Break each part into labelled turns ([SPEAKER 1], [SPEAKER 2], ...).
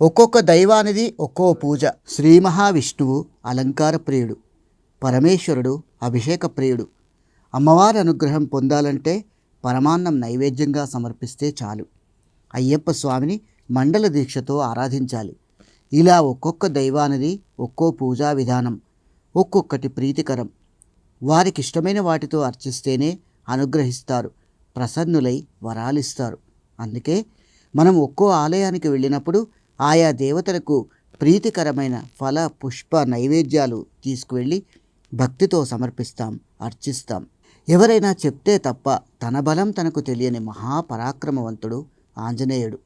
[SPEAKER 1] ఒక్కొక్క దైవానిది ఒక్కో పూజ. శ్రీ మహావిష్ణువు అలంకార ప్రియుడు. పరమేశ్వరుడు అభిషేక ప్రియుడు. అమ్మవారి అనుగ్రహం పొందాలంటే పరమాన్నం నైవేద్యంగా సమర్పిస్తే చాలు. అయ్యప్ప స్వామిని మండల దీక్షతో ఆరాధించాలి. ఇలా ఒక్కొక్క దైవానిది ఒక్కో పూజా విధానం ఒక్కొక్కటి ప్రీతికరం. వారికి ఇష్టమైన వాటితో అర్చిస్తేనే అనుగ్రహిస్తారు ప్రసన్నులై వరాలిస్తారు. అందుకే మనం ఒక్కో ఆలయానికి వెళ్ళినప్పుడు ఆయా దేవతలకు ప్రీతికరమైన ఫల పుష్ప నైవేద్యాలు తీసుకువెళ్ళి భక్తితో సమర్పిస్తాం అర్చిస్తాం. ఎవరైనా చెప్తే తప్ప తన బలం తనకు తెలియని మహాపరాక్రమవంతుడు ఆంజనేయుడు.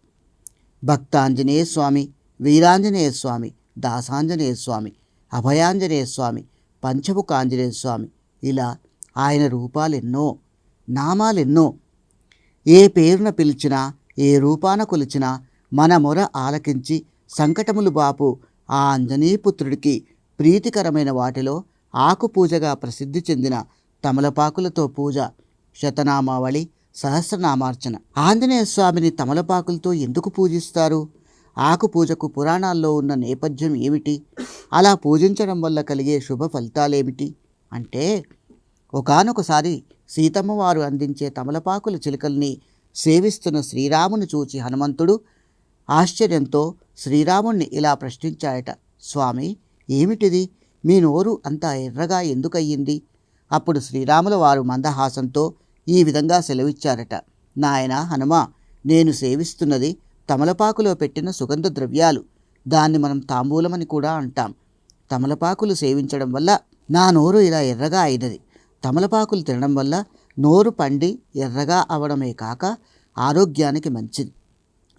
[SPEAKER 1] భక్తాంజనేయ స్వామి వీరాంజనేయ స్వామి దాసాంజనేయ స్వామి అభయాంజనేయ స్వామి పంచముఖ ఆంజనేయ స్వామి ఇలా ఆయన రూపాలెన్నో నామాలెన్నో ఏ పేరున పిలిచినా ఏ రూపాన కొలిచినా మన మొర ఆలకించి సంకటములు బాపు ఆ అంజనీపుత్రుడికి ప్రీతికరమైన వాటిలో ఆకు పూజగా ప్రసిద్ధి చెందిన తమలపాకులతో పూజ శతనామావళి సహస్రనామార్చన. ఆంజనేయ స్వామిని తమలపాకులతో ఎందుకు పూజిస్తారు? ఆకు పూజకు పురాణాల్లో ఉన్న నేపథ్యం ఏమిటి? అలా పూజించడం వల్ల కలిగే శుభ ఫలితాలేమిటి? అంటే ఒకానొకసారి సీతమ్మ వారు అందించే తమలపాకుల చిలుకల్ని సేవిస్తున్న శ్రీరాముని చూచి హనుమంతుడు ఆశ్చర్యంతో శ్రీరాముణ్ణి ఇలా ప్రశ్నించాయట స్వామి ఏమిటిది? మీ నోరు అంత ఎర్రగా ఎందుకయ్యింది? అప్పుడు శ్రీరాముల వారు మందహాసంతో ఈ విధంగా సెలవిచ్చారట నాయన హనుమ నేను సేవిస్తున్నది తమలపాకులో పెట్టిన సుగంధ ద్రవ్యాలు. దాన్ని మనం తాంబూలమని కూడా అంటాం. తమలపాకులు సేవించడం వల్ల నా నోరు ఇలా ఎర్రగా అయినది. తమలపాకులు తినడం వల్ల నోరు పండి ఎర్రగా అవడమే కాక ఆరోగ్యానికి మంచిది.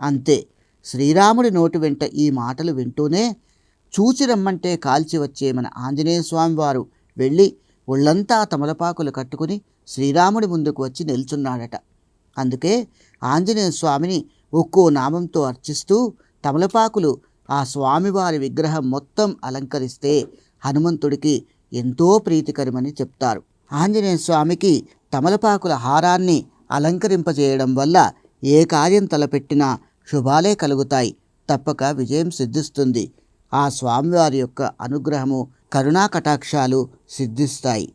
[SPEAKER 1] అంతే శ్రీరాముడి నోటి వెంట ఈ మాటలు వింటూనే చూచి రమ్మంటే కాల్చి వచ్చే మన ఆంజనేయ స్వామి వారు వెళ్ళి ఒళ్ళంతా తమలపాకులు కట్టుకుని శ్రీరాముడి ముందుకు వచ్చి నిల్చున్నాడట. అందుకే ఆంజనేయ స్వామిని ఒక్కో నామంతో అర్చిస్తూ తమలపాకులు ఆ స్వామివారి విగ్రహం మొత్తం అలంకరిస్తే హనుమంతుడికి ఎంతో ప్రీతికరమని చెప్తారు. ఆంజనేయ స్వామికి తమలపాకుల హారాన్ని అలంకరింపజేయడం వల్ల ఏ కార్యం తలపెట్టినా శుభాలే కలుగుతాయి. తప్పక విజయం సిద్ధిస్తుంది. ఆ స్వామివారి యొక్క అనుగ్రహము కరుణా కటాక్షాలు సిద్ధిస్తాయి.